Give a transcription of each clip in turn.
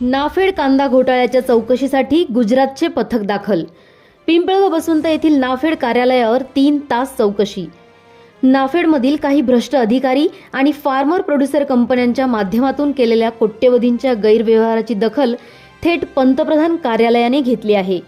नाफेड कांदा घोटाळ्याच्या चौकशीसाठी गुजरातचे पथक दाखल. पिंपळगाव बसवंत येथील नाफेड कार्यालयावर तीन तास चौकशी. नाफेडमधील काही भ्रष्ट अधिकारी आणि फार्मर प्रोड्युसर कंपन्यांच्या माध्यमातून केलेल्या कोट्यवधींच्या गैरव्यवहाराची दखल थेट पंतप्रधान कार्यालयाने घेतली आहे.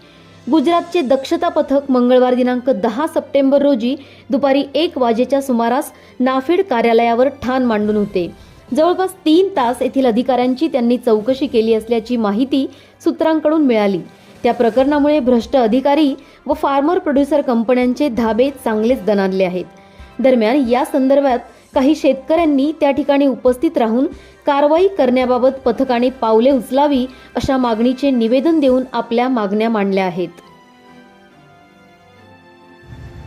गुजरातचे दक्षता पथक मंगळवार दिनांक दहा सप्टेंबर रोजी दुपारी एक वाजेच्या सुमारास नाफेड कार्यालयावर ठाण मांडून होते. जवळपास तीन तास येथील अधिकाऱ्यांची त्यांनी चौकशी केली असल्याची माहिती सूत्रांकडून मिळाली. त्या प्रकरणामुळे भ्रष्ट अधिकारी व फार्मर प्रोड्युसर कंपन्यांचे धाबे चांगलेच दणाणले आहेत. दरम्यान या संदर्भात काही शेतकऱ्यांनी त्या ठिकाणी उपस्थित राहून कारवाई करण्याबाबत पथकाने पावले उचलावी अशा मागणीचे निवेदन देऊन आपल्या मागण्या मांडल्या आहेत.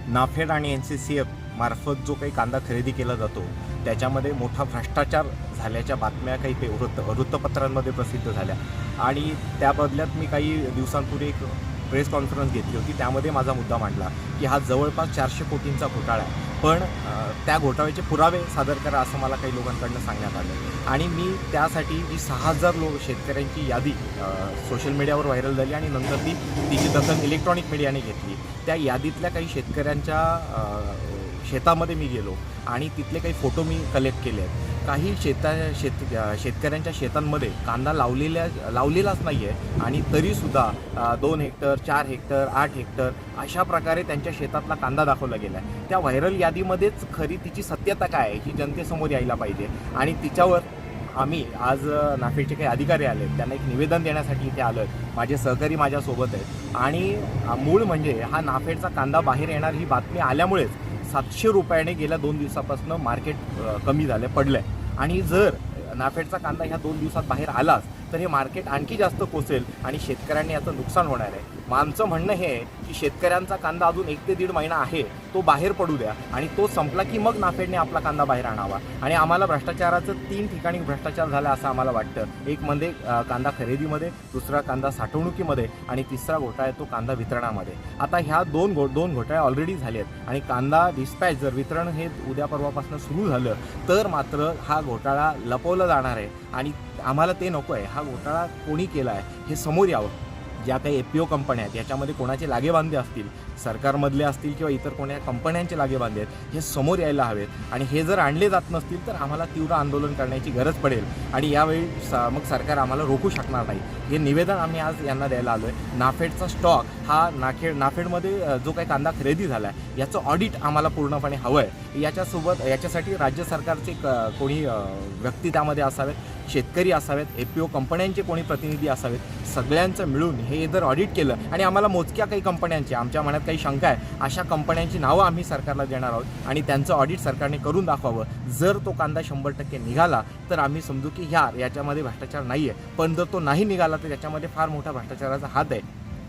नाफेड आणि एन सी सी एफ मार्फत जो काही कांदा खरेदी केला जातो त्याच्यामध्ये मोठा भ्रष्टाचार झाल्याच्या बातम्या काही पे वृत्त वृत्तपत्रांमध्ये प्रसिद्ध झाल्या. आणि त्या बदल्यात मी काही दिवसांपूर्वी एक प्रेस कॉन्फरन्स घेतली होती. त्यामध्ये माझा मुद्दा मांडला की हा जवळपास चारशे कोटींचा घोटाळा आहे. पण त्या घोटाळ्याचे पुरावे सादर करा असं मला काही लोकांकडनं सांगण्यात आलं. आणि मी त्यासाठी जी सहा हजार लोक शेतकऱ्यांची यादी सोशल मीडियावर व्हायरल झाली आणि नंतर ती तिची दखल इलेक्ट्रॉनिक मीडियाने घेतली. त्या यादीतल्या काही शेतकऱ्यांच्या शेतामध्ये मी गेलो आणि तिथले काही फोटो मी कलेक्ट केले आहेत. काही शेता शेत शेतकऱ्यांच्या शेतांमध्ये कांदा लावलेल्या लावलेलाच नाही आहे आणि तरीसुद्धा दोन हेक्टर चार हेक्टर आठ हेक्टर अशा प्रकारे त्यांच्या शेतातला कांदा दाखवला गेला आहे. त्या व्हायरल यादीमध्येच खरी तिची सत्यता काय आहे ही जनतेसमोर यायला पाहिजे. आणि तिच्यावर आम्ही आज नाफेडचे काही अधिकारी आले त्यांना एक निवेदन देण्यासाठी इथे आलो माझे सहकारी माझ्यासोबत आहेत. आणि मूळ म्हणजे हा नाफेडचा कांदा बाहेर येणार ही बातमी आल्यामुळेच सातशे रुपयाने गेल्या दोन दिवसापासून मार्केट कमी झालं पडलं आहे आणि जर नाफेडचा कांदा ह्या दोन दिवसात बाहेर आलाच तर हे मार्केट आणखी जास्त कोसेल आणि शेतकऱ्यांनी याचं नुकसान होणार आहे. मग आमचं म्हणणं हे आहे की शेतकऱ्यांचा कांदा अजून एक ते दीड महिना आहे तो बाहेर पडू द्या आणि तो संपला की मग नाफेडने आपला कांदा बाहेर आणावा. आणि आम्हाला भ्रष्टाचाराचं तीन ठिकाणी भ्रष्टाचार झाला असं आम्हाला वाटतं. एक म्हणजे कांदा खरेदीमध्ये दुसरा कांदा साठवणुकीमध्ये आणि तिसरा घोटाळा आहे तो कांदा वितरणामध्ये. आता ह्या दोन घो दोन घोटाळे ऑलरेडी झाले आहेत आणि कांदा डिस्पॅच जर वितरण हे उद्या परवापासून सुरू झालं तर मात्र हा घोटाळा लपवला जाणार आहे आणि आम्हाला ते नको आहे. हा घोटाळा कोणी केला आहे हे समोर यावं. ज्या काही ए पी ओ कंपन्या आहेत याच्यामध्ये कोणाचे लागेबांधे असतील सरकारमधले असतील किंवा इतर कोण्या कंपन्यांचे लागेबांधे आहेत हे समोर यायला हवेत आणि हे जर आणले जात नसतील तर आम्हाला तीव्र आंदोलन करण्याची गरज पडेल. आणि यावेळी स मग सरकार आम्हाला रोखू शकणार नाही. हे निवेदन आम्ही आज यांना द्यायला आलो आहे नाफेडचा स्टॉक हा नाखेड नाफेडमध्ये जो काही कांदा खरेदी झाला आहे याचं ऑडिट आम्हाला पूर्णपणे हवं आहे याच्यासोबत याच्यासाठी राज्य सरकारचे क कोणी व्यक्ती त्यामध्ये असावेत शेतकरी असावेत ए पी ओ कंपन्यांचे कोणी प्रतिनिधी असावेत सगळ्यांचं मिळून हे जर ऑडिट केलं आणि आम्हाला मोजक्या काही कंपन्यांचे आमच्या मनात काही शंका आहे अशा कंपन्यांची नावं आम्ही सरकारला देणार आहोत आणि त्यांचं ऑडिट सरकारने करून दाखवावं. जर तो कांदा शंभर टक्के निघाला तर आम्ही समजू की ह्या याच्यामध्ये भ्रष्टाचार नाही आहे पण जर तो नाही निघाला तर याच्यामध्ये फार मोठा भ्रष्टाचाराचा हात आहे.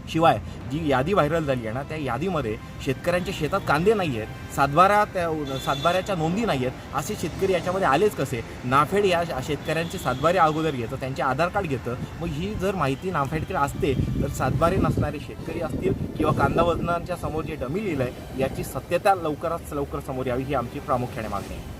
शिवाय जी यादी व्हायरल झाली आहे ना त्या यादीमध्ये शेतकऱ्यांच्या शेतात कांदे नाही आहेत सातबारा त्या सातबाऱ्याच्या नोंदी नाही आहेत असे शेतकरी याच्यामध्ये आलेच कसे? नाफेड या शेतकऱ्यांचे सातबारे अगोदर घेतं त्यांचे आधार कार्ड घेतं. मग ही जर माहिती नाफेडकडे असते तर सातबारे नसणारे शेतकरी असतील किंवा कांदा वजनांच्या समोर जे डमी लिहिलं आहे याची सत्यता लवकरात लवकर समोर यावी ही आमची प्रामुख्याने मागणी आहे.